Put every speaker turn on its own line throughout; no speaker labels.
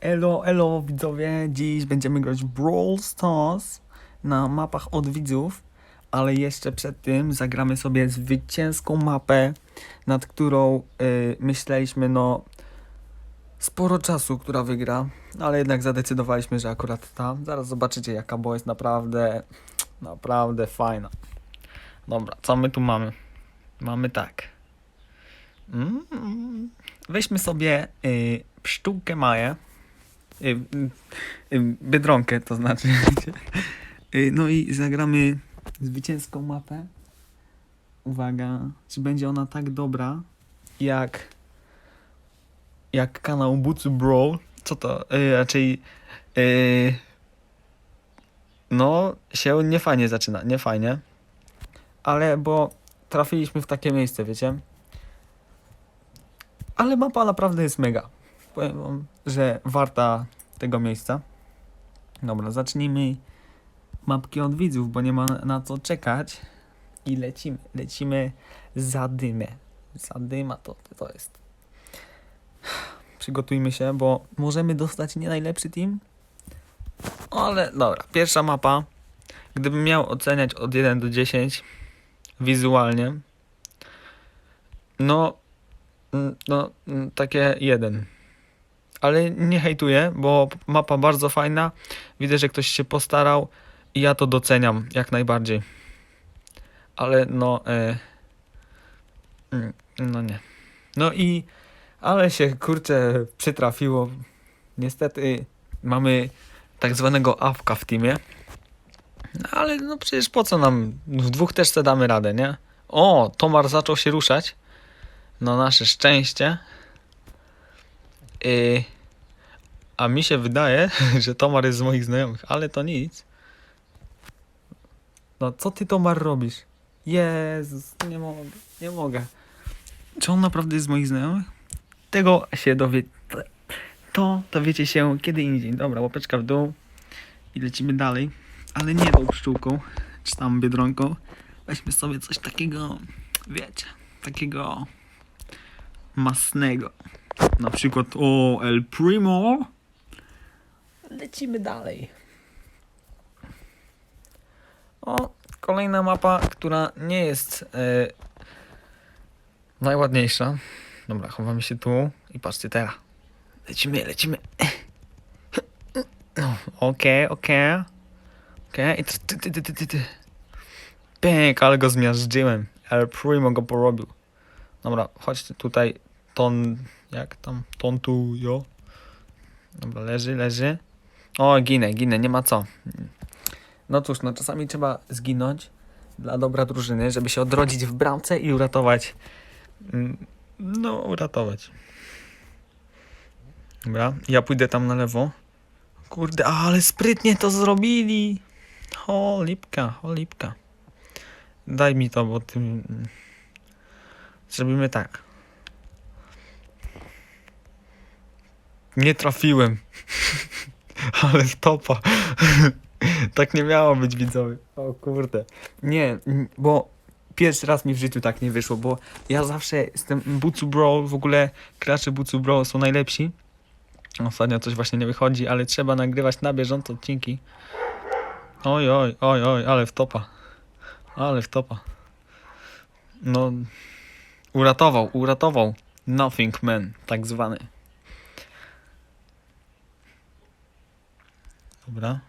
Elo, elo widzowie, dziś będziemy grać Brawl Stars na mapach od widzów, ale jeszcze przed tym zagramy sobie zwycięską mapę, nad którą y, myśleliśmy no sporo czasu, która wygra, ale jednak zadecydowaliśmy, że akurat ta. Zaraz zobaczycie jaka, bo jest naprawdę, naprawdę fajna. Dobra, co my tu mamy? Mamy tak. Mm, weźmy sobie y, pszczółkę Maję. Biedronkę to znaczy. No i zagramy zwycięską mapę. Uwaga, czy będzie ona tak dobra jak jak kanał Butsu Brawl? Co to? Y, raczej y, no się niefajnie zaczyna, niefajnie. Ale bo trafiliśmy w takie miejsce, wiecie? Ale mapa naprawdę jest mega. Powiem wam, że warta tego miejsca. Dobra, zacznijmy mapki od widzów, bo nie ma na co czekać. I lecimy. Lecimy za dymę. Za dyma to, to jest. Przygotujmy się, bo możemy dostać nie najlepszy team. Ale dobra, pierwsza mapa. Gdybym miał oceniać od 1 do 10 wizualnie, no No, takie jeden. Ale nie hejtuję, bo mapa bardzo fajna. Widzę, że ktoś się postarał i ja to doceniam jak najbardziej. Ale no, e, mm, no nie. No i, ale się kurczę przytrafiło. Niestety mamy tak zwanego awka w teamie. No, ale no przecież po co nam? W dwóch też damy radę, nie? O, Tomar zaczął się ruszać. No nasze szczęście. Yy, a mi się wydaje, że Tomar jest z moich znajomych, ale to nic. No co ty Tomar robisz? Jezus, nie mogę, nie mogę. Czy on naprawdę jest z moich znajomych? Tego się dowie... To dowiecie się kiedy indziej. Dobra, łapeczka w dół i lecimy dalej. Ale nie tą pszczółką, czy tam biedronką. Weźmy sobie coś takiego, wiecie, takiego masnego. Na przykład o El Primo. Lecimy dalej. O, kolejna mapa, która nie jest e, najładniejsza. Dobra, chowamy się tu i patrzcie teraz. Lecimy, lecimy. No, Okej, okej. Okej, i ty, ty, ale go zmiażdżyłem. El Primo go porobił. Dobra, chodźcie tutaj. Ton. Jak tam? Ton tu, jo. Dobra, leży, leży. O, ginę, ginę, nie ma co. No cóż, no czasami trzeba zginąć dla dobra drużyny, żeby się odrodzić w bramce i uratować. mm, No, uratować. Dobra, ja pójdę tam na lewo. Kurde, ale sprytnie to zrobili. O, lipka, o, lipka. Daj mi to, bo ty... Zrobimy tak. Nie trafiłem. Ale w topa. tak nie miało być widzowie. O kurde. Nie, bo pierwszy raz mi w życiu tak nie wyszło, bo ja zawsze jestem Butsu Brawl, w ogóle gracze Butsu Brawl są najlepsi. Ostatnio coś właśnie nie wychodzi, ale trzeba nagrywać na bieżąco odcinki. Oj, oj, oj, oj, ale w topa. Ale w topa. No, uratował, uratował. Nothing Man, tak zwany. Dobra.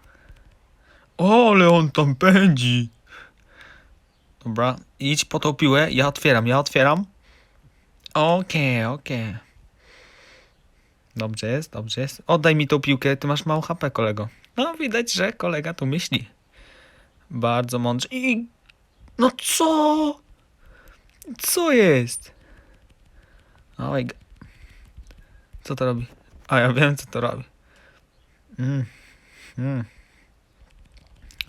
O, ale on tam pędzi. Dobra, idź po tą piłę, ja otwieram, ja otwieram. Okej, okej. Dobrze jest, dobrze jest. Oddaj mi tą piłkę, ty masz mało HP, kolego. No, widać, że kolega tu myśli. Bardzo mądrze. I... No co? Co jest? Oj. Co to robi? A ja wiem, co to robi. Mm. Mm.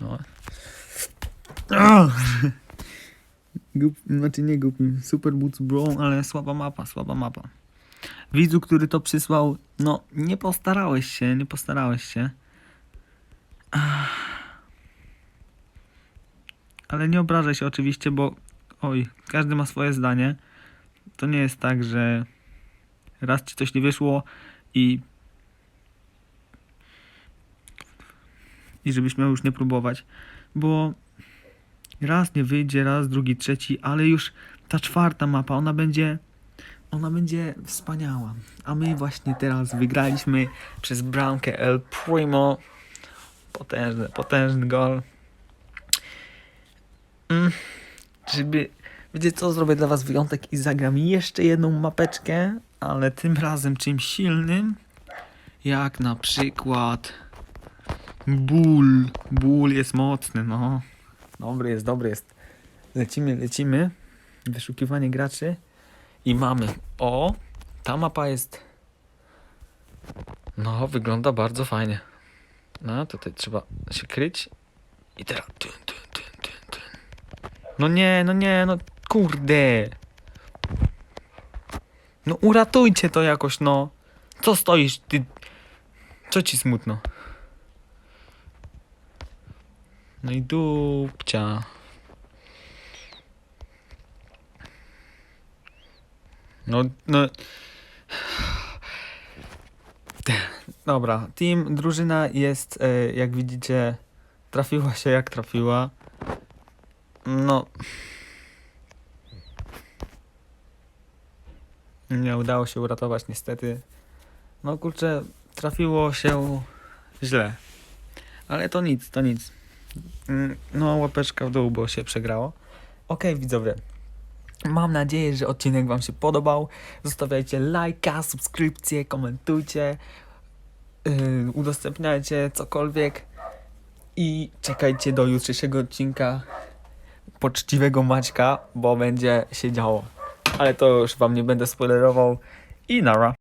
O. Gup, znaczy nie głupi, Super Boots Brawl, ale słaba mapa, słaba mapa. Widzu, który to przysłał, no nie postarałeś się, nie postarałeś się. Ale nie obrażaj się oczywiście, bo oj, każdy ma swoje zdanie. To nie jest tak, że raz ci coś nie wyszło i i żebyś miał już nie próbować, bo raz nie wyjdzie, raz, drugi, trzeci, ale już ta czwarta mapa, ona będzie, ona będzie wspaniała. A my właśnie teraz wygraliśmy przez bramkę El Primo. Potężny, potężny gol. Mm, żeby, wiecie co, zrobię dla was wyjątek i zagram jeszcze jedną mapeczkę, ale tym razem czymś silnym, jak na przykład ból. Ból jest mocny, no. Dobry jest, dobry jest. Lecimy, lecimy. Wyszukiwanie graczy. I mamy. O, ta mapa jest. No, wygląda bardzo fajnie. No, tutaj trzeba się kryć. I teraz. No nie, no nie, no kurde. No uratujcie to jakoś, no. Co stoisz, ty? Co ci smutno? No i dupcia. No, no. Dobra, team, drużyna jest, e, jak widzicie, trafiła się jak trafiła. No. Nie udało się uratować niestety. No kurczę, trafiło się źle. Ale to nic, to nic. Mm, No, łapeczka w dół, bo się przegrało. Okej, widzowie. Mam nadzieję, że odcinek Wam się podobał. Zostawiajcie lajka, subskrypcję, komentujcie, yy, udostępniajcie cokolwiek i czekajcie do jutrzejszego odcinka poczciwego Maćka, bo będzie się działo. Ale to już Wam nie będę spoilerował i nara.